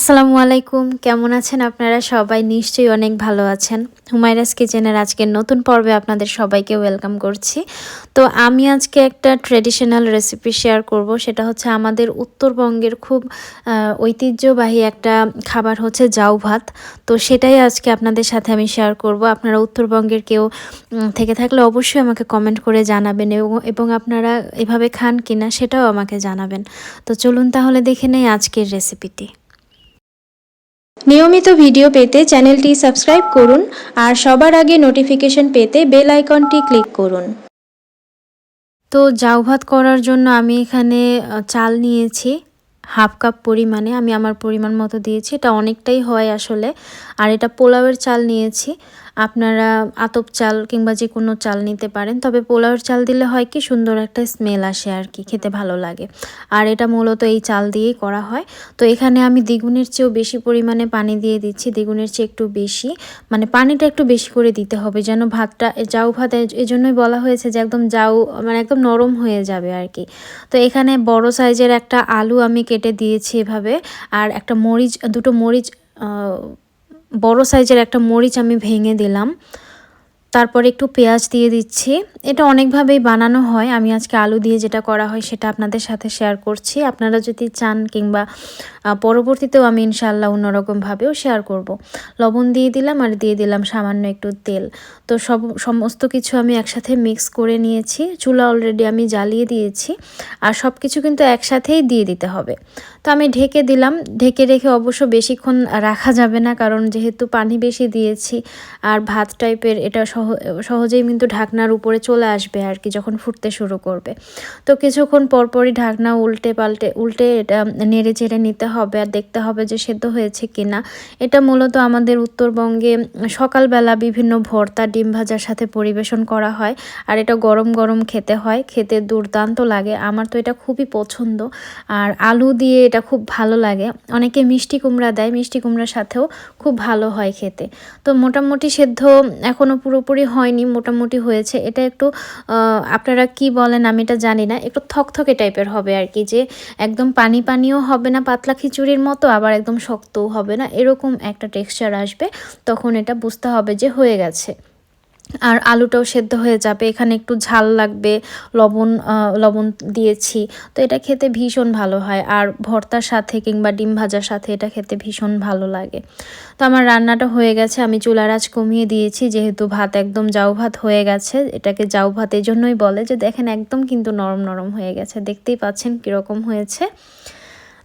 আসসালামু আলাইকুম। কেমন আছেন আপনারা? সবাই নিশ্চয়ই অনেক ভালো আছেন। হুমায়রাস কিচেনের আজকের নতুন পর্বে আপনাদের সবাইকে ওয়েলকাম করছি। তো আমি আজকে একটা ট্রেডিশনাল রেসিপি শেয়ার করব। সেটা হচ্ছে আমাদের উত্তরবঙ্গের খুব ঐতিহ্যবাহী একটা খাবার হচ্ছে জাউ ভাত। তো সেটাই আজকে আপনাদের সাথে আমি শেয়ার করব। আপনারা উত্তরবঙ্গের কেউ থেকে থাকলে অবশ্যই আমাকে কমেন্ট করে জানাবেন এবং এবং আপনারা এভাবে খান কিনা সেটাও আমাকে জানাবেন। তো চলুন তাহলে দেখে নেই আজকের রেসিপিটি নিয়মিত ভিডিও পেতে চ্যানেলটি সাবস্ক্রাইব করুন আর সবার আগে নোটিফিকেশন পেতে বেল আইকনটি ক্লিক করুন। তো জাউ ভাত করার জন্য আমি এখানে চাল নিয়েছি, হাফ কাপ পরিমাণে আমি আমার পরিমাণ মতো দিয়েছি। এটা অনেকটাই হয় আসলে। আর এটা পোলাওয়ের চাল নিয়েছি। আপনারা আতপ চাল কিংবা যে কোনো চাল নিতে পারেন। তবে পোলাওর চাল দিলে হয় কি, সুন্দর একটা স্মেল আসে আর কি, খেতে ভালো লাগে। আর এটা মূলত এই চাল দিয়েই করা হয়। তো এখানে আমি দ্বিগুণের চেয়েও বেশি পরিমাণে পানি দিয়ে দিচ্ছি, দ্বিগুণের চেয়ে একটু বেশি। মানে পানিটা একটু বেশি করে দিতে হবে যেন ভাতটা জাউ ভাত এজন্যই বলা হয়েছে যে একদম জাউ মানে একদম নরম হয়ে যাবে আর কি। তো এখানে বড় সাইজের একটা আলু আমি কেটে দিয়েছি এভাবে। আর একটা মরিচ, দুটো মরিচ বড় সাইজের একটা মরিচ আমি ভেঙে দিলাম। তারপরে একটু পেঁয়াজ দিয়ে দিচ্ছি। এটা অনেকভাবেই বানানো হয়। আমি আজকে আলু দিয়ে যেটা করা হয় সেটা আপনাদের সাথে শেয়ার করছি। আপনারা যদি চান কিংবা পরবর্তীতেও আমি ইনশাল্লাহ অন্যরকমভাবেও শেয়ার করব। লবণ দিয়ে দিলাম আর দিয়ে দিলাম সামান্য একটু তেল। তো সব, সমস্ত কিছু আমি একসাথে মিক্স করে নিয়েছি। চুলা অলরেডি আমি জ্বালিয়ে দিয়েছি আর সব কিছু কিন্তু একসাথেই দিয়ে দিতে হবে। তো আমি ঢেকে দিলাম। ঢেকে রেখে অবশ্য বেশিক্ষণ রাখা যাবে না কারণ যেহেতু পানি বেশি দিয়েছি আর ভাত টাইপের এটা সহজেই কিন্তু ঢাকনার উপরে চলে আসবে আর কি যখন ফুটতে শুরু করবে। তো কিছুক্ষণ পরপরই ঢাকনা উল্টে পাল্টে, উল্টে এটা নেড়ে চেড়ে নিতে হবে আর দেখতে হবে যে সেদ্ধ হয়েছে কিনা। এটা মূলত আমাদের উত্তরবঙ্গে সকালবেলা বিভিন্ন ভর্তা, ডিম ভাজার সাথে পরিবেশন করা হয় আর এটা গরম গরম খেতে হয়। খেতে দুর্দান্ত লাগে। আমার তো এটা খুবই পছন্দ আর আলু দিয়ে এটা খুব ভালো লাগে। অনেকে মিষ্টি কুমড়া দেয়, মিষ্টি কুমড়ার সাথেও খুব ভালো হয় খেতে। তো মোটামুটি সেদ্ধ এখনও পুরোপুরি হয়নি, মোটামুটি হয়েছে। এটা একটু আপনারা কি বলেন আমি এটা জানি না। একটু থকথকে টাইপের হবে আর কি, যে একদম পানি পানিও হবে না, পাতলা খিচুড়ির মতো, আবার একদম শক্তও হবে না। এরকম একটা টেক্সচার আসবে, তখন এটা বুঝতে হবে যে হয়ে গেছে। আর আলুটাও সেদ্ধ হয়ে যাবে। এখানে একটু ঝাল লাগবে, লবণ লবণ দিয়েছি। তো এটা খেতে ভীষণ ভালো হয়। আর ভর্তার সাথে কিংবা ডিম ভাজার সাথে এটা খেতে ভীষণ ভালো লাগে। তো আমার রান্নাটা হয়ে গেছে। আমি চুলার আঁচ কমিয়ে দিয়েছি, যেহেতু ভাত একদম জাউ ভাত হয়ে গেছে। এটাকে জাউ ভাত এই জন্যই বলে যে, দেখেন একদম কিন্তু নরম নরম হয়ে গেছে। দেখতেই পাচ্ছেন কীরকম হয়েছে।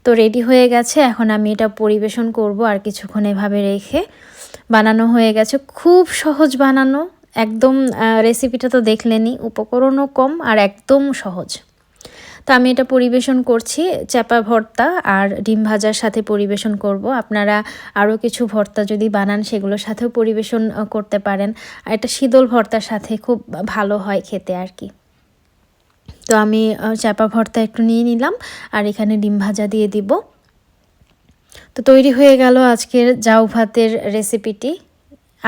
তো রেডি হয়ে গেছে। এখন আমি এটা পরিবেশন করব আর কিছুক্ষণ এভাবে রেখে। বানানো হয়ে গেছে। খুব সহজ বানানো। একদম রেসিপিটা তো দেখলেনই, উপকরণও কম আর একদম সহজ। তো আমি এটা পরিবেশন করছি চাপা ভর্তা আর ডিম ভাজার সাথে পরিবেশন করব। আপনারা আরও কিছু ভর্তা যদি বানান, সেগুলোর সাথেও পরিবেশন করতে পারেন। আর এটা শীতল ভর্তার সাথে খুব ভালো হয় খেতে আর কি। তো আমি চাপা ভর্তা একটু নিয়ে নিলাম আর এখানে ডিম ভাজা দিয়ে দিব। তো তৈরি হয়ে গেল আজকের জাউ ভাতের রেসিপিটি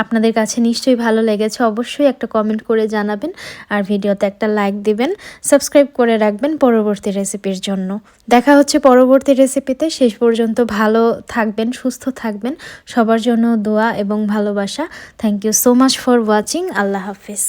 আপনাদের কাছে নিশ্চয়ই ভালো লেগেছে, অবশ্যই একটা কমেন্ট করে জানাবেন আর ভিডিওতে একটা লাইক দিবেন সাবস্ক্রাইব করে রাখবেন পরবর্তী রেসিপির জন্য। দেখা হচ্ছে পরবর্তী রেসিপিতে শেষ পর্যন্ত ভালো থাকবেন, সুস্থ থাকবেন, সবার জন্য দোয়া এবং ভালোবাসা। Thank you so much for watching Allah Hafiz.